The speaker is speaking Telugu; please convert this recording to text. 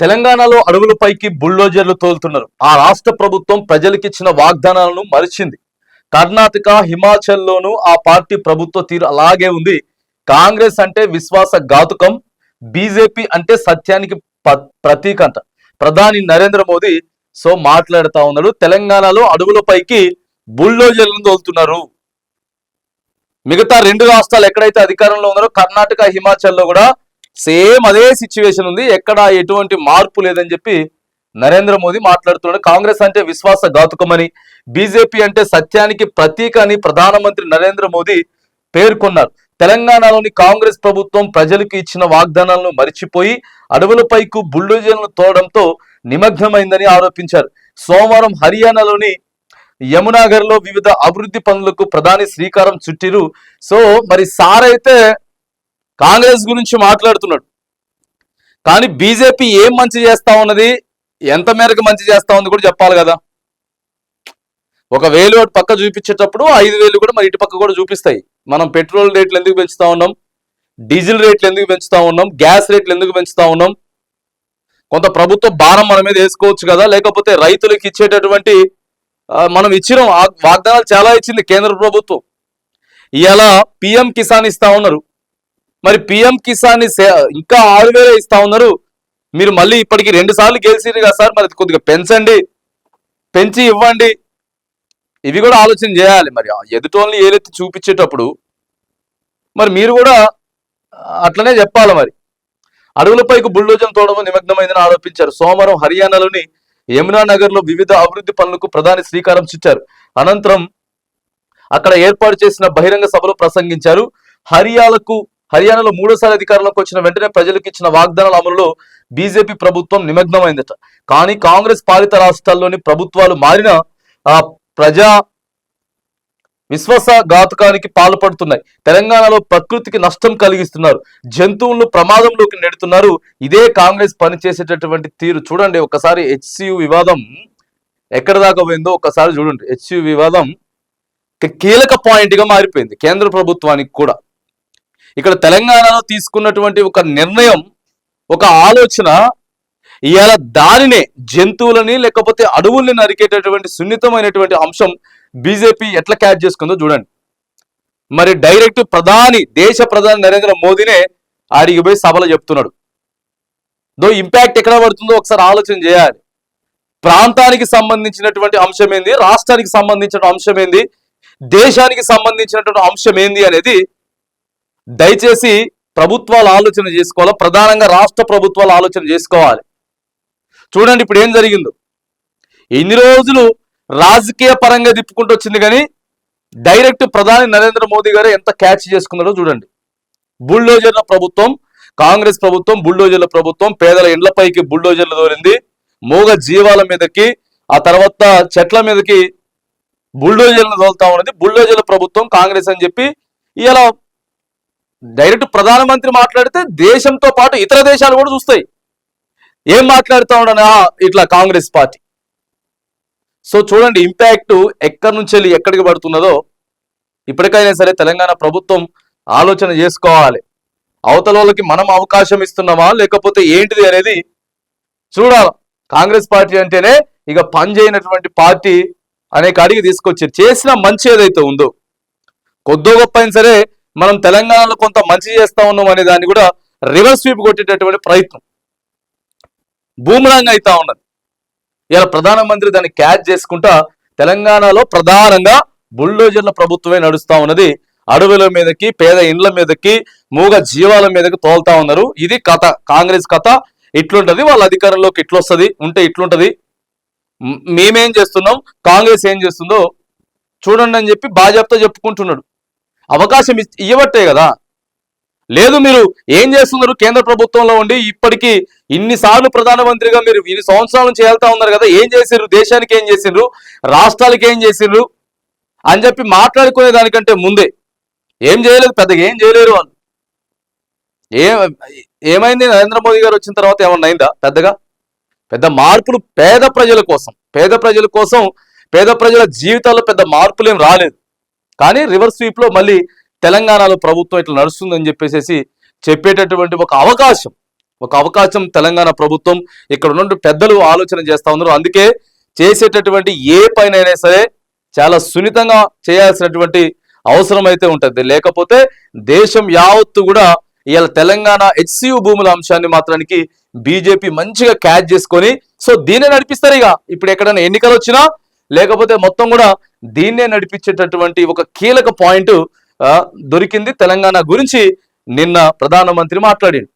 తెలంగాణలో అడవులపైకి బుల్డోజర్లు తోలుతున్నారు. ఆ రాష్ట్ర ప్రభుత్వం ప్రజలకిచ్చిన వాగ్దానాలను మరిచింది. కర్ణాటక హిమాచల్లోనూ ఆ పార్టీ ప్రభుత్వ తీరు అలాగే ఉంది. కాంగ్రెస్ అంటే విశ్వాస ఘాతుకం బీజేపీ అంటే సత్యానికి ప- ప్రతీక అంట ప్రధాని నరేంద్ర మోదీ సో మాట్లాడుతా ఉన్నాడు తెలంగాణలో అడవులపైకి బుల్డోజర్లను తోలుతున్నారు. మిగతా రెండు రాష్ట్రాలు ఎక్కడైతే అధికారంలో ఉన్నారో కర్ణాటక హిమాచల్లో కూడా సేమ్ అదే సిచ్యువేషన్ ఉంది. ఎక్కడ ఎటువంటి మార్పు లేదని చెప్పి నరేంద్ర మోదీ మాట్లాడుతున్నాడు. కాంగ్రెస్ అంటే విశ్వాస ఘాతుకమని బీజేపీ అంటే సత్యానికి ప్రతీక అని ప్రధానమంత్రి నరేంద్ర మోదీ పేర్కొన్నారు. తెలంగాణలోని కాంగ్రెస్ ప్రభుత్వం ప్రజలకు ఇచ్చిన వాగ్దానాలను మరిచిపోయి అడవులపైకు బుల్డోజర్లను తోడంతో నిమగ్నమైందని ఆరోపించారు. సోమవారం హర్యానాలోని యమునాగర్లో వివిధ అభివృద్ధి పనులకు ప్రధాని శ్రీకారం చుట్టిరు. సో మరి సార్ అయితే కాంగ్రెస్ గురించి మాట్లాడుతున్నాడు. కానీ బీజేపీ ఏం మంచి చేస్తా ఉన్నది ఎంత మేరకు మంచి చేస్తా ఉంది కూడా చెప్పాలి కదా. ఒక వేలు అటు పక్క చూపించేటప్పుడు ఐదు వేలు కూడా మరి ఇటు పక్క కూడా చూపిస్తాయి. మనం పెట్రోల్ రేట్లు ఎందుకు పెంచుతా ఉన్నాం డీజిల్ రేట్లు ఎందుకు పెంచుతా ఉన్నాం గ్యాస్ రేట్లు ఎందుకు పెంచుతా ఉన్నాం కొంత ప్రభుత్వ భారం మన మీద వేసుకోవచ్చు కదా లేకపోతే రైతులకు ఇచ్చేటటువంటి మనం ఇచ్చిన వాగ్దానాలు చాలా ఇచ్చింది కేంద్ర ప్రభుత్వం. ఇలా పిఎం కిసాన్ ఇస్తా ఉన్నారు. మరి పిఎం కిసాన్ని సే- ఇంకా ఆరు వేలే ఇస్తా ఉన్నారు. మీరు మళ్ళీ ఇప్పటికి రెండు సార్లు గెలిచిరు కదా సార్ మరి కొద్దిగా పెంచండి. పెంచి ఇవ్వండి. ఇవి కూడా ఆలోచన చేయాలి. మరి ఆ ఎదుటోళ్ళని ఏలెత్తి చూపించేటప్పుడు మరి మీరు కూడా అట్లనే చెప్పాలి మరి. అడవులపైకి బుల్డోజన్ తోడడం నిమగ్నమైందని ఆరోపించారు. సోమవారం హర్యానాలోని యమునా నగర్లో వివిధ అభివృద్ధి పనులకు ప్రధాని శ్రీకారం చుట్టారు అనంతరం అక్కడ ఏర్పాటు చేసిన బహిరంగ సభలో ప్రసంగించారు. హర్యాలకు హర్యానాలో మూడోసారి అధికారంలోకి వచ్చిన వెంటనే ప్రజలకు ఇచ్చిన వాగ్దానాల అమలులో బీజేపీ ప్రభుత్వం నిమగ్నమైందట. కానీ కాంగ్రెస్ పాలిత రాష్ట్రాల్లోని ప్రభుత్వాలు మారిన ఆ ప్రజా విశ్వాసఘాతకానికి పాల్పడుతున్నాయి. తెలంగాణలో ప్రకృతికి నష్టం కలిగిస్తున్నారు. జంతువులను ప్రమాదంలోకి నెడుతున్నారు. ఇదే కాంగ్రెస్ పనిచేసేటటువంటి తీరు. చూడండి ఒకసారి హెచ్సియు వివాదం ఎక్కడ దాకా పోయిందో ఒకసారి చూడండి. హెచ్సియు వివాదం కీలక పాయింట్గా మారిపోయింది కేంద్ర ప్రభుత్వానికి కూడా. ఇక్కడ తెలంగాణలో తీసుకున్నటువంటి ఒక నిర్ణయం ఒక ఆలోచన ఇవాళ దానినే జంతువులని లేకపోతే అడవుల్ని నరికేటటువంటి సున్నితమైనటువంటి అంశం బీజేపీ ఎట్లా క్యాచ్ చేసుకుందో చూడండి. మరి డైరెక్ట్ ప్రధాని దేశ ప్రధాని నరేంద్ర మోదీనే ఆడికి పోయి సభలో చెప్తున్నాడు. దో ఇంపాక్ట్ ఎక్కడ పడుతుందో ఒకసారి ఆలోచన చేయాలి. ప్రాంతానికి సంబంధించినటువంటి అంశం ఏంది? రాష్ట్రానికి సంబంధించిన అంశం ఏంది? దేశానికి సంబంధించినటువంటి అంశం ఏంది అనేది దయచేసి ప్రభుత్వాలు ఆలోచన చేసుకోవాలి? ప్రధానంగా రాష్ట్ర ప్రభుత్వాలు ఆలోచన చేసుకోవాలి. చూడండి ఇప్పుడు ఏం జరిగిందో. ఎన్ని రోజులు రాజకీయ పరంగా తిప్పుకుంటూ వచ్చింది కానీ డైరెక్ట్ ప్రధాని నరేంద్ర మోదీ గారు ఎంత క్యాచ్ చేసుకున్నారో చూడండి. బుల్డోజర్ల ప్రభుత్వం కాంగ్రెస్ ప్రభుత్వం బుల్డోజర్ల ప్రభుత్వం పేదల ఇండ్లపైకి బుల్డోజర్లు దోరింది. మూగ జీవాల మీదకి ఆ తర్వాత చెట్ల మీదకి బుల్డోజర్లను తోలుతా ఉన్నది. బుల్డోజర్ల ప్రభుత్వం కాంగ్రెస్ అని చెప్పి ఇలా డైరెక్ట్ ప్రధానమంత్రి మాట్లాడితే దేశంతో పాటు ఇతర దేశాలు కూడా చూస్తాయి. ఏం మాట్లాడుతా ఉండని ఆ, ఇట్లా కాంగ్రెస్ పార్టీ. సో చూడండి ఇంపాక్ట్ ఎక్కడి నుంచి వెళ్ళి ఎక్కడికి పడుతున్నదో ఇప్పటికైనా సరే తెలంగాణ ప్రభుత్వం ఆలోచన చేసుకోవాలి. అవతల వాళ్ళకి మనం అవకాశం ఇస్తున్నామా? లేకపోతే ఏంటిది అనేది చూడాలి. కాంగ్రెస్ పార్టీ అంటేనే ఇక పనిచేయనటువంటి పార్టీ అనేక అడిగి తీసుకొచ్చారు. చేసిన మంచి ఏదైతే ఉందో కొద్దో గొప్ప అయినా సరే మనం తెలంగాణలో కొంత మంచి చేస్తా ఉన్నాం అనే దాన్ని కూడా రివర్స్ స్వీప్ కొట్టేటటువంటి ప్రయత్నం. బూమరాంగ్ అవుతా ఉన్నది. ఇలా ప్రధానమంత్రి దాన్ని క్యాచ్ చేసుకుంటా తెలంగాణలో ప్రధానంగా బుల్డోజర్ల ప్రభుత్వమే నడుస్తా ఉన్నది. అడవుల మీదకి పేద ఇండ్ల మీదకి మూగ జీవాల మీదకి తోలుతా ఉన్నారు. ఇది కథ కాంగ్రెస్ కథ. ఇట్లుంటది వాళ్ళ అధికారంలోకి ఇట్లొస్తుంది ఉంటే ఇట్లుంటది. మేమేం చేస్తున్నాం కాంగ్రెస్ ఏం చేస్తుందో చూడండి అని చెప్పి బాజాప్తా చెప్పుకుంటున్నాడు. అవకాశం ఇవ్వట్టే కదా. లేదు మీరు ఏం చేస్తున్నారు? కేంద్ర ప్రభుత్వంలో ఉండి ఇప్పటికీ ఇన్నిసార్లు ప్రధానమంత్రిగా మీరు ఇన్ని సంవత్సరాల నుంచి వెళ్తా ఉన్నారు కదా ఏం చేసిండ్రు దేశానికి ఏం చేసిండ్రు రాష్ట్రాలకి ఏం చేసిండ్రు అని చెప్పి మాట్లాడుకునే దానికంటే ముందే. ఏం చేయలేదు పెద్దగా ఏం చేయలేరు వాళ్ళు. ఏ ఏమైంది? నరేంద్ర మోదీ గారు వచ్చిన తర్వాత ఏమన్నా అయిందా పెద్దగా? పెద్ద మార్పులు పేద ప్రజల కోసం పేద ప్రజల కోసం పేద ప్రజల జీవితాల్లో పెద్ద మార్పులు ఏం రాలేదు. కానీ రివర్స్ స్వీప్లో మళ్ళీ తెలంగాణలో ప్రభుత్వం ఇట్లా నడుస్తుందని చెప్పేసి చెప్పేటటువంటి ఒక అవకాశం ఒక అవకాశం తెలంగాణ ప్రభుత్వం ఇక్కడ ఉన్న పెద్దలు ఆలోచన చేస్తూ ఉన్నారు. అందుకే చేసేటటువంటి ఏ పైనైనా సరే చాలా సున్నితంగా చేయాల్సినటువంటి అవసరం అయితే ఉంటుంది. లేకపోతే దేశం యావత్తు కూడా ఇవాళ తెలంగాణ హెచ్సియు భూముల అంశాన్ని మాత్రానికి బీజేపీ మంచిగా క్యాచ్ చేసుకొని సో దీన్నే నడిపిస్తారు ఇక. ఇప్పుడు ఎక్కడైనా ఎన్నికలు వచ్చినా లేకపోతే మొత్తం కూడా దీన్నే నడిపించేటటువంటి ఒక కీలక పాయింట్ దొరికింది తెలంగాణ గురించి నిన్న ప్రధానమంత్రి మాట్లాడిండు.